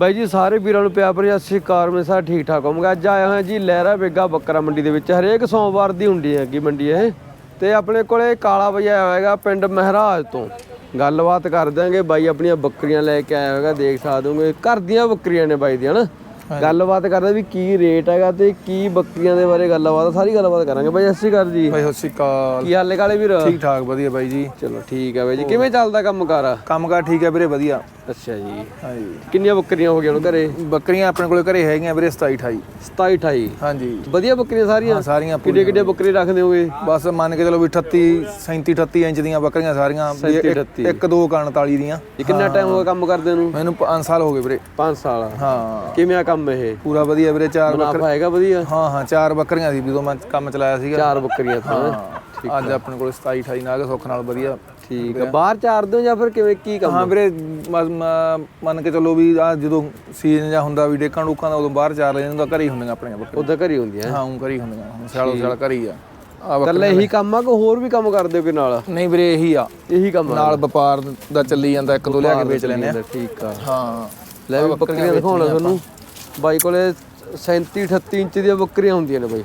ਬਾਈ ਜੀ, ਸਾਰੇ ਵੀਰਾਂ ਨੂੰ ਪਿਆਰ ਭਰੀ ਸਤਿ ਸ਼੍ਰੀ ਅਕਾਲ। ਮੈਂ ਸਾਰਾ ਠੀਕ ਠਾਕ ਹੋਵਾਂਗਾ? ਅੱਜ ਆਇਆ ਹੋਇਆ ਜੀ, ਲਹਿਰਾ ਬੇਗਾ ਬੱਕਰਾ ਮੰਡੀ ਦੇ ਵਿੱਚ। ਹਰੇਕ ਸੋਮਵਾਰ ਦੀ ਹੁੰਦੀ ਹੈਗੀ ਮੰਡੀ ਇਹ। ਤੇ ਆਪਣੇ ਕੋਲੇ ਕਾਲਾ ਬਾਈ ਆਇਆ ਹੋਏਗਾ ਪਿੰਡ ਮਹਿਰਾਜ ਤੋਂ। ਗੱਲਬਾਤ ਕਰ ਦਾਂਗੇ ਬਾਈ, ਆਪਣੀਆਂ ਬੱਕਰੀਆਂ ਲੈ ਕੇ ਆਇਆ ਹੋਏਗਾ ਦੇਖ ਸਕਦੇ ਹੋਗੇ ਘਰ ਦੀਆਂ ਬੱਕਰੀਆਂ ਨੇ ਬਾਈ ਦੀਆਂ, ਹਨਾ? ਗੱਲਬਾਤ ਕਰਦੇ ਵੀ ਕੀ ਰੇਟ ਹੈਗਾ ਤੇ ਕੀ ਬੱਕਰੀਆਂ ਦੇ ਬਾਰੇ ਗੱਲਬਾਤ ਸਾਰੀ ਗੱਲਬਾਤ ਕਰਾਂਗੇ ਬਾਈ ਸਤਿ ਸ਼੍ਰੀ ਅਕਾਲ ਜੀ। ਭਾਈ ਸਤਿ ਸ਼੍ਰੀ ਅਕਾਲ। ਕੀ ਹਾਲ ਹੈ ਕਾਲੇ ਵੀਰ? ਠੀਕ ਠਾਕ ਵਧੀਆ ਬਾਈ ਜੀ। ਚਲੋ ਠੀਕ ਹੈ ਬਾਈ ਜੀ ਕਿਵੇਂ ਚੱਲਦਾ ਕੰਮ ਕਾਰ ਕੰਮਕਾਰ ਠੀਕ ਹੈ ਵੀਰੇ ਵਧੀਆ। ਅੱਛਾ ਜੀ। ਹਾਂਜੀ। ਕਿੰਨੀਆਂ ਬੱਕਰੀਆਂ ਹੋ ਗਈਆਂ ਹੁਣ ਘਰੇ? ਬੱਕਰੀਆਂ ਆਪਣੇ ਕੋਲੇ ਘਰੇ ਹੈਗੀਆਂ ਵੀਰੇ 27 28 27 28 ਹਾਂਜੀ। ਵਧੀਆ ਬੱਕਰੀਆਂ ਸਾਰੀਆਂ? ਹਾਂ ਸਾਰੀਆਂ ਕਿੱਡੇ ਕਿੱਡੇ ਬੱਕਰੇ ਰੱਖਦੇ ਹੋਗੇ? ਬਸ ਮੰਨ ਕੇ ਚਲੋ ਵੀ 38 37 38 ਇੰਚ ਦੀਆਂ ਬੱਕਰੀਆਂ ਸਾਰੀਆਂ ਵੀ 37, ਇੱਕ- 38 ਇੱਕ ਦੋ 39 ਦੀਆਂ। ਇਹ ਕਿੰਨਾ ਟਾਈਮ ਹੋ ਗਿਆ ਕੰਮ ਕਰਦੇ ਨੂੰ? ਮੈਨੂੰ 5 ਸਾਲ ਹੋ ਗਏ ਵੀਰੇ। 5 ਸਾਲ। ਹਾਂ। ਕਿਵੇਂ ਆ ਕੰਮ ਇਹ? ਪੂਰਾ ਵਧੀਆ ਵੀਰੇ ਚਾਰ ਬੱਕਰ ਹੈਗਾ ਵਧੀਆ? ਹਾਂ ਹਾਂ ਚਾਰ ਬੱਕਰੀਆਂ ਸੀ ਜਦੋਂ ਮੈਂ ਕੰਮ ਚਲਾਇਆ ਸੀਗਾ। ਚਾਰ ਬੱਕਰੀਆਂ ਹਾਂ ਅੱਜ ਆਪਣੇ ਕੋਲ 27 28 ਨਾਗ ਸੁੱਖ ਨਾਲ ਵਧੀਆ ਠੀਕ ਆ। ਬਾਹਰ ਚਾਰਦੇ ਹੋ ਜਾਂ ਫਿਰ ਕਿਵੇਂ ਕੀ ਕੰਮ ਹਾਂ ਵੀਰੇ ਮੰਨ ਕੇ ਚੱਲੋ ਵੀ ਆ ਜਦੋਂ ਸੀਜ਼ਨ ਜਾਂ ਹੁੰਦਾ ਵੀ ਡੇਕਾਂ ਡੂਕਾਂ ਦਾ ਉਦੋਂ ਬਾਹਰ ਚਾਰ ਲੈਣ ਦਾ ਘਰੇ ਹੀ ਹੁੰਦੀਆਂ ਆਪਣੀਆਂ ਬੱਕਰੀਆਂ। ਉਦਾਂ ਘਰੀ ਹੁੰਦੀਆਂ। ਹਾਂ ਉਹ ਘਰੇ ਹੁੰਦੀਆਂ। ਸਿਆਲੋ ਸਿਆਲ ਘਰੇ ਹੀ ਆ ਕੱਲੇ ਇਹੀ ਕੰਮ ਆ ਕਿ ਹੋਰ ਵੀ ਕੰਮ ਕਰਦੇ ਹੋ ਕੋਈ ਨਾਲ? ਨਹੀਂ ਵੀਰੇ ਇਹੀ ਆ। ਇਹੀ ਕੰਮ ਨਾਲ ਵਪਾਰ ਦਾ ਚੱਲੀ ਜਾਂਦਾ ਇੱਕ ਦੋ ਲਿਆ ਕੇ ਵੇਚ ਲੈਨੇ ਆ। ਠੀਕ ਆ। ਹਾਂ। ਲੈ ਵੀ ਬੱਕਰੀਆਂ ਦਿਖਾਉਣਾ ਤੁਹਾਨੂੰ। ਬਾਈ ਕੋਲੇ 37 38 ਇੰਚ ਦੀਆਂ ਬੱਕਰੀਆਂ ਹੁੰਦੀਆਂ ਨੇ ਬਾਈ।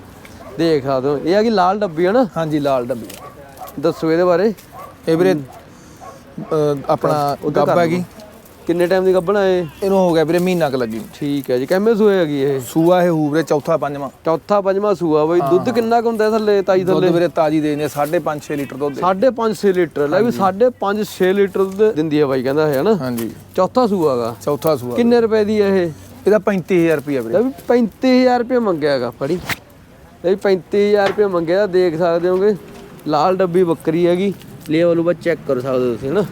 ਦੇਖ ਸਕਦੇ ਹੋ। ਇਹ ਆ ਕਿ ਲਾਲ ਡੱਬੀ ਹੈ ਨਾ? ਹਾਂਜੀ ਲਾਲ ਡੱਬੀ ਦੱਸੋ ਇਹਦੇ ਬਾਰੇ। ਇਹ ਵੀਰੇ ਆਪਣਾ ਗੱਬ ਹੈਗੀ। ਕਿੰਨੇ ਟਾਈਮ ਦੀ ਗੱਭਣਾ ਇਹ? ਇਹਨੂੰ ਹੋ ਗਿਆ ਵੀਰੇ ਮਹੀਨਾ ਕ ਲੱਗੀ। ਠੀਕ ਹੈ ਜੀ। ਕਿੰਨੇ ਸੂਏ ਹੈਗੀ ਇਹ? ਸੂਆ ਇਹ ਹੂ ਵੀਰੇ ਚੌਥਾ ਪੰਜਵਾਂ। ਚੌਥਾ ਪੰਜਵਾਂ ਸੂਆ ਬਾਈ। ਦੁੱਧ ਕਿੰਨਾ ਕੁ ਹੁੰਦਾ ਥੱਲੇ ਦੁੱਧ ਥੱਲੇ? ਵੀਰੇ ਤਾਜੀ ਦੇ ਦਿੰਦੇ 5.5 6 ਲੀਟਰ ਦੁੱਧ ਦੇ। 5.5 6 ਲੀਟਰ। ਲੈ ਵੀ 5.5 6 ਲੀਟਰ ਦੁੱਧ ਦਿੰਦੀ ਹੈ ਬਾਈ ਕਹਿੰਦਾ ਹੈ ਨਾ। ਹਾਂਜੀ। ਚੌਥਾ ਸੂਆ ਹੈਗਾ। ਚੌਥਾ ਸੂਆ। ਕਿੰਨੇ ਰੁਪਏ ਦੀ ਹੈ ਇਹ? ਇਹਦਾ 35000 ਰੁਪਿਆ ਵੀਰੇ। ਵੀ 35000 ਰੁਪਏ ਮੰਗਿਆ ਹੈਗਾ ਫੜੀ। ਵੀ 35000 ਰੁਪਏ ਮੰਗਿਆ ਦੇਖ ਸਕਦੇ ਹੋਗੇ। ਲਾਲ ਡੱਬੀ ਬੱਕਰੀ ਹੈਗੀ। ਲੇਵਲ ਉਹ ਚੈੱਕ ਕਰ ਸਕਦੇ ਹੋ ਤੁਸੀਂ ਹਨਾ?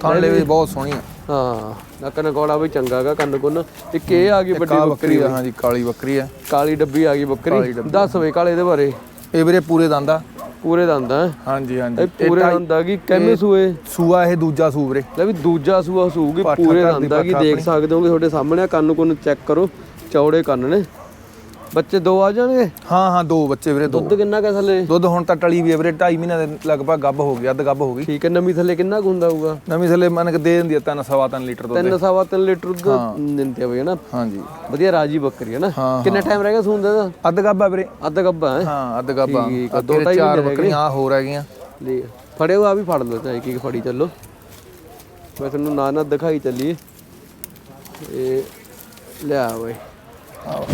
ਥਾਲੇ ਵੀ ਬਹੁਤ ਸੋਹਣੀ ਆ ਹਾਂ ਨੱਕ ਨਕੌੜਾ ਵੀ ਚੰਗਾ ਹੈਗਾ ਕੰਨ ਕੁੰਨ। ਇੱਕ ਇਹ ਆ ਗਈ ਵੱਡੀ ਬੱਕਰੀ ਬੱਕਰੀ ਆ ਹਾਂਜੀ ਕਾਲੀ ਬੱਕਰੀ ਆ। ਕਾਲੀ ਡੱਬੀ ਆ ਗਈ ਬੱਕਰੀ। ਦੱਸ ਵੇ ਕਾਲੇ ਦੇ ਬਾਰੇ। ਇਹ ਵੀਰੇ ਪੂਰੇ ਦੰਦ ਆ। ਪੂਰੇ ਦੰਦ ਆ ਹਾਂਜੀ ਇਹ ਹਾਂਜੀ ਪੂਰੇ ਦੰਦ ਆ ਗਈ ਕਿੰਨੇ ਸੂਏ? ਸੂਆ ਇਹ ਦੂਜਾ ਸੂ ਵੀਰੇ। ਲੈ ਵੀ ਦੂਜਾ ਸੂਆ ਸੂਗੀ ਪਾਠਾ ਪੂਰੇ ਘਰ ਦੀ ਦੰਦ ਆ ਪਾਠਾ ਦੇਖ ਸਕਦੇ ਹੋਗੇ ਤੁਹਾਡੇ ਸਾਹਮਣੇ ਆ, ਕੰਨ ਕੁੰਨ ਚੈੱਕ ਕਰੋ ਚੌੜੇ ਕੰਨ ਨੇ। ਬੱਚੇ ਦੋ ਆ ਜਾਣਗੇ? ਹਾਂ ਹਾਂ ਦੋ ਬੱਚੇ ਵੀਰੇ ਦੋ। ਦੁੱਧ ਕਿੰਨਾ ਕਾ ਥੱਲੇ? ਦੁੱਧ ਹੁਣ ਤਾਂ ਟਲੀ ਵੀ ਵੀਰੇ 2.5 ਮਹੀਨੇ ਦੇ ਲਗਭਗ ਗੱਬ ਹੋ ਗਿਆ ਅੱਧ ਗੱਬ ਹੋ ਗਈ। ਠੀਕ ਹੈ ਨਵੀਂ ਥੱਲੇ ਕਿੰਨਾ ਹੁੰਦਾ ਹੋਊਗਾ? ਨਵੀਂ ਥੱਲੇ ਮੰਨ ਕੇ ਦੇ ਦਿੰਦੀ ਆ ਤਿੰਨ ਸਵਾ ਤਿੰਨ ਲੀਟਰ ਦੁੱਧ। ਤਿੰਨ ਸਵਾ ਤਿੰਨ ਲੀਟਰ ਦੁੱਧ ਦਿੰਦੇ ਆ ਬਈ ਹਨਾ? ਹਾਂਜੀ। ਵਧੀਆ ਰਾਜੀ ਬੱਕਰੀ ਹੈ ਨਾ? ਹਾਂ, ਕਿੰਨਾ ਟਾਈਮ ਰਹਿ ਗਿਆ ਸੂਣ ਦਾ ਅੱਧ ਗੱਬ ਆ ਵੀਰੇ। ਅੱਧ ਗੱਬਾ ਹੈ? ਹਾਂ ਅੱਧ ਗੱਬ ਆ ਠੀਕ ਆ, ਦੋ ਚਾਰ ਰਹਿ ਬੱਕਰੀਆਂ ਆ ਹੋਰ ਹੈਗੀਆਂ। ਲੈ ਫੜਿਓ ਆ ਵੀ ਫੜ ਲਓ ਚਾਹੇ ਕੀ ਫੜੀ ਚੱਲੋ। ਮੈਂ ਤੁਹਾਨੂੰ ਨਾ ਨਾ ਦਿਖਾਈ ਚੱਲੀਏ। ਇਹ ਲਿਆ ਓਏ।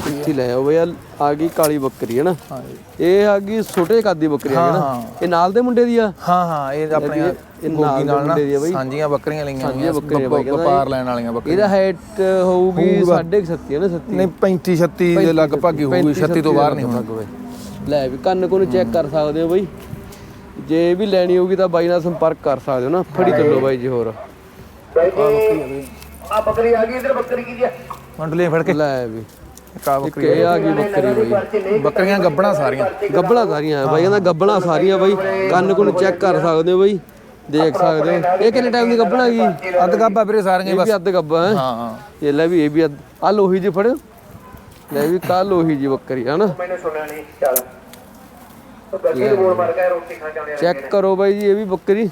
ਇੱਥੇ ਲੈ ਆਓ ਬਈ ਆਹ ਆ ਗਈ ਕਾਲੀ ਬੱਕਰੀ ਹੈ ਨਾ? ਹਾਂਜੀ ਇਹ ਆ ਗਈ ਛੋਟੇ ਕੱਦ ਦੀ ਬੱਕਰੀ ਹੈ ਨਾ। ਇਹ ਨਾਲ ਦੇ ਮੁੰਡੇ ਦੀ ਆ? ਹਾਂ ਹਾਂ ਇਹ ਆਪਣੇ ਇਹ ਨਾਲ ਗੋਗੀ ਦੇ ਨਾਲ ਨਾ ਮੁੰਡੇ ਦੀ ਆ ਬਈ। ਸਾਂਝੀਆਂ ਬੱਕਰੀਆਂ ਲਈਆਂ ਸਾਂਝੀਆਂ ਹੋਈਆਂ ਬੱਕਰੀਆਂ ਬਾਈ ਵਪਾਰ ਲੈਣ ਵਾਲੀਆਂ ਬੱਕਰੀਆਂ। ਇਹਦਾ ਹਾਈਟ ਹੋਊਗੀ 7.5 ਹੈ ਨਾ 37 ਨਹੀਂ 35 36 ਦੇ ਲਗਭਗ ਹੀ ਹੋਊਗੀ 36 ਤੋਂ ਬਾਹਰ ਨਹੀਂ ਹੋਣੀ। ਲੈ ਵੀ ਕੰਨ ਕੋਲ ਚੈੱਕ ਕਰ ਸਕਦੇ ਹੋ ਬਾਈ। ਜੇ ਵੀ ਲੈਣੀ ਹੋਊਗੀ ਤਾਂ ਬਾਈ ਨਾਲ ਸੰਪਰਕ ਕਰ ਸਕਦੇ ਹੋ ਨਾ। ਫੜੀ ਚੱਲੋ ਬਾਈ ਜੀ ਹੋਰ। ਆ ਬੱਕਰੀ ਆ ਗਈ ਇਧਰ ਬੱਕਰੀ ਕੀ ਆ? ਮੰਡਲੇ ਫੜ ਕੇ। ਲੈ ਵੀ। ਕਾ ਇੱਕ ਬੱਕਰੀ ਇਹ ਆ ਗਈ ਬੱਕਰੀ ਬਾਈ। ਬੱਕਰੀਆਂ ਗੱਬਣਾ ਸਾਰੀਆਂ। ਗੱਬਣਾ ਸਾਰੀਆਂ ਬਾਈ ਕਹਿੰਦਾ ਗੱਬਣਾ ਸਾਰੀਆਂ ਬਾਈ। ਕੰਨ ਕੋਲ ਚੈੱਕ ਕਰ ਸਕਦੇ ਹੋ ਬਾਈ। ਦੇਖ ਸਕਦੇ ਹੋ। ਇਹ ਕਿੰਨੇ ਟਾਈਮ ਦੀ ਗੱਬਣਾ ਗਈ ਅੱਧ ਗੱਬਾ ਵੀਰੇ ਸਾਰੀਆਂ ਇਹ ਵੀ ਅੱਧ ਗੱਬਾ ਹੈ? ਹਾਂ ਹਾਂ। ਇਹ ਲੈ ਵੀ ਇਹ ਵੀ ਆ ਲੋਹੀ ਜੀ ਫੜਿਓ। ਲੈ ਵੀ ਕਾ ਲੋਹੀ ਜੀ ਬੱਕਰੀ ਹੈ ਨਾ ਮੈਨੂੰ ਸੁਣਿਆ ਨਹੀਂ ਚੱਲ। ਉਹ ਗੱਡੀ ਨੂੰ ਬੋਲ ਮਾਰ ਕੇ ਰੋਟੀ ਖਾ ਕੇ ਆਉਣੇ ਚੈੱਕ ਕਰੋ ਬਾਈ ਜੀ ਇਹ ਵੀ ਬੱਕਰੀ।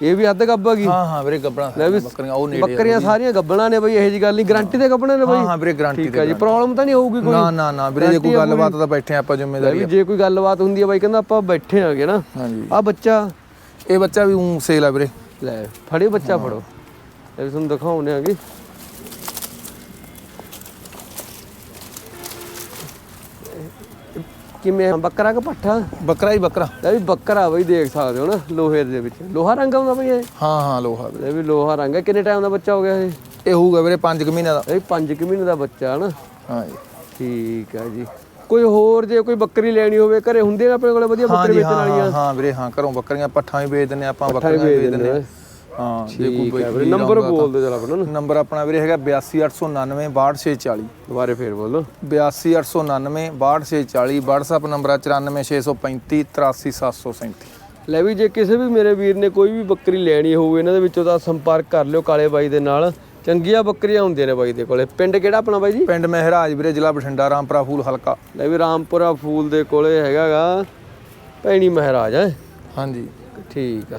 ਇਹ ਵੀ ਅੱਧ ਗੱਬਾ ਗਈ ਹਾਂ ਹਾਂ ਵੀਰੇ ਗੱਬਣਾ ਬੱਕਰੀਆਂ ਉਹ ਨੇੜੇ ਬੱਕਰੀਆਂ ਸਾਰੀਆਂ ਗੱਬਣਾ ਨੇ ਬਾਈ ਇਹੋ ਜੀ ਗੱਲ ਨਹੀਂ। ਗਾਰੰਟੀ ਦੇ ਗੱਬਣਾ ਨੇ ਬਾਈ। ਹਾਂ ਹਾਂ ਵੀਰੇ ਗਾਰੰਟੀ ਠੀਕ ਹੈ ਜੀ ਪ੍ਰੋਬਲਮ ਤਾਂ ਨਹੀਂ ਹੋਊਗੀ ਕੋਈ। ਨਾ ਨਾ ਨਾ ਵੀਰੇ ਜੇ ਕੋਈ ਗੱਲਬਾਤ ਤਾਂ ਬੈਠੇ ਆਪਾਂ ਜ਼ਿੰਮੇਦਾਰੀ ਵੀ ਜੇ ਕੋਈ ਗੱਲਬਾਤ ਹੁੰਦੀ ਹੈ ਬਾਈ ਕਹਿੰਦਾ ਆਪਾਂ ਬੈਠੇ ਆਂਗੇ ਨਾ। ਹਾਂਜੀ। ਆ ਬੱਚਾ। ਇਹ ਬੱਚਾ ਵੀ ਉਂ ਸੇਲ ਆ ਵੀਰੇ। ਲੈ ਫੜੇ ਬੱਚਾ ਫੜੋ। ਇਹ ਵੀ ਤੁਹਾਨੂੰ ਦਿਖਾਉਣੇ ਆਗੇ। ਕਿਵੇਂ ਆ? ਬੱਕਰਾ ਕਿ ਪੱਠਾ ਬੱਕਰਾ ਹੀ ਬੱਕਰਾ। ਲੈ ਵੀ ਬੱਕਰਾ ਬਈ ਦੇਖ ਸਕਦੇ ਹੋ ਨਾ ਲੋਹੇ ਦੇ ਵਿੱਚ। ਲੋਹਾ ਰੰਗ ਆਉਂਦਾ ਬਈ ਇਹ? ਹਾਂ ਹਾਂ ਲੋਹਾ ਵੀਰੇ ਲੈ ਵੀ ਲੋਹਾ ਰੰਗ ਹੈ। ਕਿੰਨੇ ਟਾਈਮ ਦਾ ਬੱਚਾ ਹੋ ਗਿਆ ਇਹ? ਇਹ ਹੋਊਗਾ ਵੀਰੇ 5 ਮਹੀਨੇ ਦਾ। ਇਹ 5 ਮਹੀਨੇ ਦਾ ਬੱਚਾ ਨਾ? ਹਾਂ ਜੀ। ਠੀਕ ਹੈ ਜੀ। ਕੋਈ ਹੋਰ ਜੇ ਕੋਈ ਬੱਕਰੀ ਲੈਣੀ ਹੋਵੇ ਘਰੇ ਹੁੰਦੇ ਨੇ ਆਪਣੇ ਕੋਲੇ ਵਧੀਆ ਬੱਕਰੀ ਵੇਚਣ ਵਾਲੀਆਂ? ਹਾਂ, ਵੀਰੇ ਹਾਂ ਘਰੋਂ ਬੱਕਰੀਆਂ ਪੱਠਾਂ ਵੀ ਵੇਚ ਦਿੰਨੇ ਆਪਾਂ ਬੱਕਰੀਆਂ ਵੀ ਵੇਚ ਦਿੰਨੇ ਹਾਂ ਜੇ ਕੋਈ ਵੀਰੇ ਨੰਬਰ ਬੋਲ ਦਿਓ ਜਰਾ ਆਪਣਾ ਨਾ। ਤਾਂ। ਨੰਬਰ ਆਪਣਾ ਵੀਰੇ ਹੈਗਾ 82899 62640 ਦੁਬਾਰੇ ਫੇਰ ਬੋਲੋ। 82899 62640 WhatsApp ਨੰਬਰ ਆ 94635 83737 ਲੈ ਵੀ ਜੇ ਕਿਸੇ ਵੀ ਮੇਰੇ ਵੀਰ ਨੇ ਕੋਈ ਵੀ ਬੱਕਰੀ ਲੈਣੀ ਹੋਵੇ ਇਹਨਾਂ ਦੇ ਵਿੱਚੋਂ ਤਾਂ ਸੰਪਰਕ ਕਰ ਲਿਓ ਕਾਲੇ ਬਾਈ ਦੇ ਨਾਲ। ਚੰਗੀਆਂ ਬੱਕਰੀਆਂ ਹੁੰਦੀਆਂ ਨੇ ਬਾਈ ਦੇ ਕੋਲੇ। ਪਿੰਡ ਕਿਹੜਾ ਆਪਣਾ ਬਾਈ ਜੀ? ਪਿੰਡ ਮਹਿਰਾਜ ਵੀਰੇ ਜ਼ਿਲ੍ਹਾ ਬਠਿੰਡਾ ਰਾਮਪੁਰਾ ਫੂਲ ਹਲਕਾ। ਲੈ ਵੀ ਰਾਮਪੁਰਾ ਫੂਲ ਦੇ ਕੋਲੇ ਹੈਗਾਗਾ। ਭੈਣੀ ਮਹਾਰਾਜ ਹੈ। ਹਾਂਜੀ। ਠੀਕ ਆ।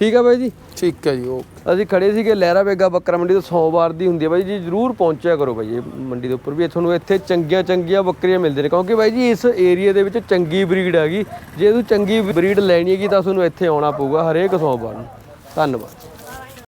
ਠੀਕ ਆ ਬਾਈ ਜੀ? ਠੀਕ ਹੈ ਜੀ ਓਕੇ। ਅਸੀਂ ਖੜੇ ਸੀਗੇ ਲਹਿਰਾ ਬੇਗਾ ਬੱਕਰਾ ਮੰਡੀ ਤੋਂ ਸੋਮਵਾਰ ਦੀ ਹੁੰਦੀ ਹੈ ਬਾਈ ਜੀ ਜਰੂਰ ਪਹੁੰਚਿਆ ਕਰੋ ਬਾਈ ਇਹ ਮੰਡੀ ਦੇ ਉੱਪਰ ਵੀ। ਤੁਹਾਨੂੰ ਇੱਥੇ ਚੰਗੀਆਂ ਚੰਗੀਆਂ ਬੱਕਰੀਆਂ ਮਿਲਦੀਆਂ ਨੇ ਕਿਉਂਕਿ ਬਾਈ ਜੀ ਇਸ ਏਰੀਆ ਦੇ ਵਿੱਚ ਚੰਗੀ ਬਰੀਡ ਹੈਗੀ ਜੇ ਤੁਸੀਂ ਚੰਗੀ ਬਰੀਡ ਲੈਣੀ ਹੈਗੀ ਤਾਂ ਤੁਹਾਨੂੰ ਇੱਥੇ ਆਉਣਾ ਪਊਗਾ ਹਰੇਕ ਸੋਮਵਾਰ ਨੂੰ। ਧੰਨਵਾਦ।